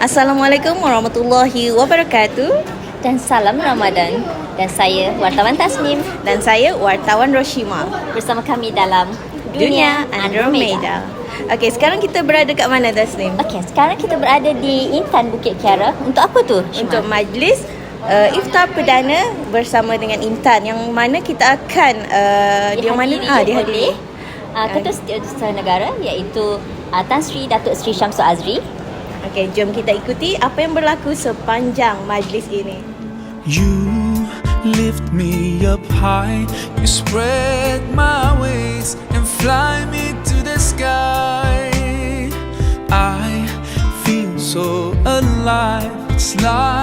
Assalamualaikum warahmatullahi wabarakatuh dan salam Ramadan. Dan saya wartawan Tasnim dan saya wartawan Roshima bersama kami dalam Dunia Andromeda. Okey, sekarang kita berada kat mana Tasnim? Okey, sekarang kita berada di Intan Bukit Kiara. Untuk apa tu? Shima? Untuk majlis uh, iftar perdana bersama dengan Intan yang mana kita akan uh, di mana ah dihadiri uh, Ketua Setiausaha Negara iaitu uh, Tan Sri Datuk Sri Syamsul Azri. Okey, jom kita ikuti apa yang berlaku sepanjang majlis ini. You lift me up high, you spread my wings and fly me to the sky. I feel so alive, it's like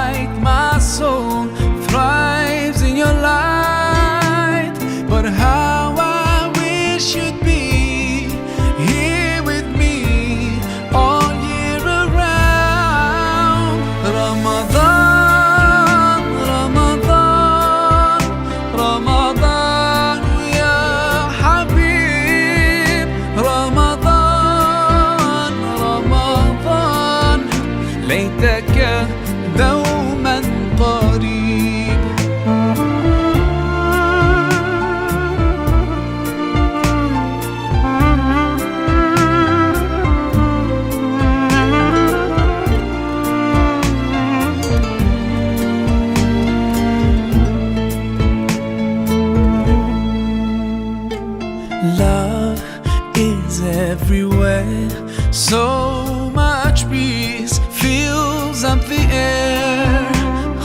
everywhere. So much peace fills up the air.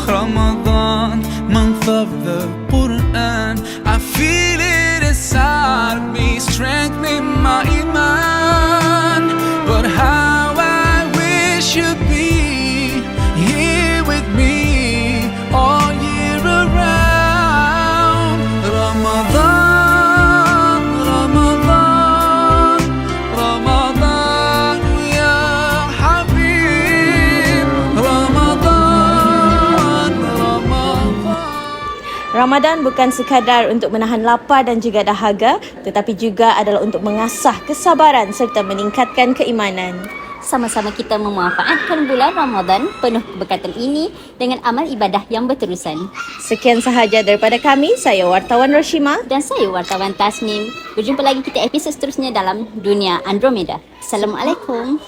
Ramadan, month of the Quran. I feel it inside me, strengthening my Ramadan bukan sekadar untuk menahan lapar dan juga dahaga, tetapi juga adalah untuk mengasah kesabaran serta meningkatkan keimanan. Sama-sama kita memanfaatkan bulan Ramadan penuh keberkatan ini dengan amal ibadah yang berterusan. Sekian sahaja daripada kami, saya wartawan Roshima. Dan saya wartawan Tasnim. Berjumpa lagi kita episod seterusnya dalam Dunia Andromeda. Assalamualaikum.